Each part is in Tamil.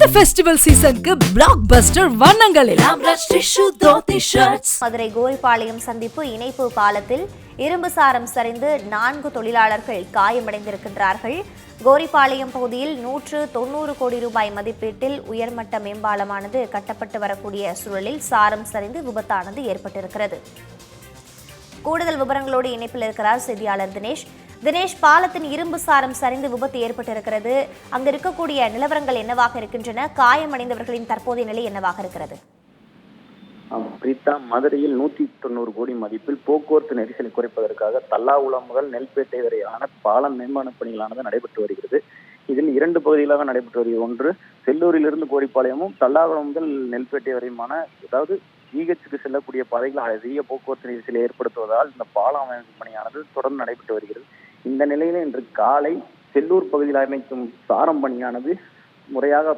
இந்த ஃபெஸ்டிவல் சீசனுக்கு பிளாக் பஸ்டர் வண்ணங்களில் மதுரை கோரிப்பாளையம் சந்திப்பு இணைப்பு பாலத்தில் இரும்பு சாரம் சரிந்து நான்கு தொழிலாளர்கள் காயமடைந்திருக்கின்றார்கள். கோரிப்பாளையம் பகுதியில் நூற்று தொண்ணூறு கோடி ரூபாய் மதிப்பீட்டில் உயர்மட்ட மேம்பாலமானது கட்டப்பட்டு வரக்கூடிய சூழலில் சாரம் சரிந்து விபத்தானது ஏற்பட்டிருக்கிறது. கூடுதல் விவரங்களோடு இணைப்பில் இருக்கிறார் செய்தியாளர் தினேஷ். தினேஷ் பாலத்தின் இரும்பு சாரம் சரிந்து விபத்து ஏற்பட்டிருக்கிறது. அங்கு இருக்கக்கூடிய நிலவரங்கள் என்னவாக இருக்கின்றன? காயமடைந்தவர்களின் தற்போதைய நிலை என்னவாக இருக்கிறது? ஆம், பிரீத்தா மதுரையில் நூத்தி தொண்ணூறு கோடி மதிப்பில் போக்குவரத்து நெரிசலை குறைப்பதற்காக தல்லாகுளம் முதல் நெல்பேட்டை வரையான பாலம் மேம்பான பணிகளானது நடைபெற்று வருகிறது. இதில் இரண்டு பகுதிகளாக நடைபெற்று வருகிறது. ஒன்று செல்லூரிலிருந்து கோடிப்பாளையமும் தல்லாகுளம் முதல் நெல்பேட்டை வரையுமான அதாவது ஈகச்சுக்கு செல்லக்கூடிய பாதைகள் அதிக போக்குவரத்து நெரிசலை ஏற்படுத்துவதால் இந்த பாலம் அமைக்கும் பணியானது தொடர்ந்து நடைபெற்று வருகிறது. இந்த நிலையில இன்று காலை செல்லூர் பகுதியில் அமைக்கும் சாரம் பணியானது முறையாக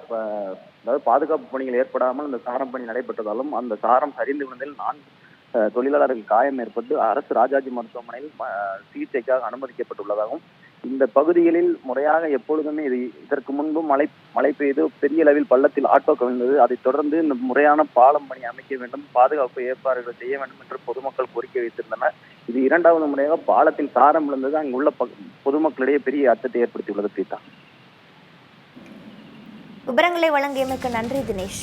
அதாவது பாதுகாப்பு பணிகள் ஏற்படாமல் அந்த சாரம் பணி நடைபெற்றதாலும் அந்த சாரம் சரிந்து விழுந்ததில் நான்கு தொழிலாளர்கள் காயம் ஏற்பட்டு அரசு ராஜாஜி மருத்துவமனையில் சிகிச்சைக்காக அனுமதிக்கப்பட்டுள்ளதாகவும் இந்த பகுதிகளில் முறையாக எப்பொழுதுமே இது இதற்கு முன்பு மழை மழை பெய்து பெரிய அளவில் பள்ளத்தில் ஆட்டோ கவிழ்ந்தது. அதைத் தொடர்ந்து இந்த முறையான பாலம் பணி அமைக்க வேண்டும் பாதுகாப்பு ஏற்பாடுகள் செய்ய வேண்டும் என்று பொதுமக்கள் கோரிக்கை வைத்திருந்தனர். இது இரண்டாவது முறையாக பாலத்தில் சாரம் விழுந்தது. அங்குள்ள பொதுமக்களிடையே பெரிய அச்சத்தை ஏற்படுத்தியுள்ளது பிரீதா விவரங்களை வழங்கியமைக்கு நன்றி தினேஷ்.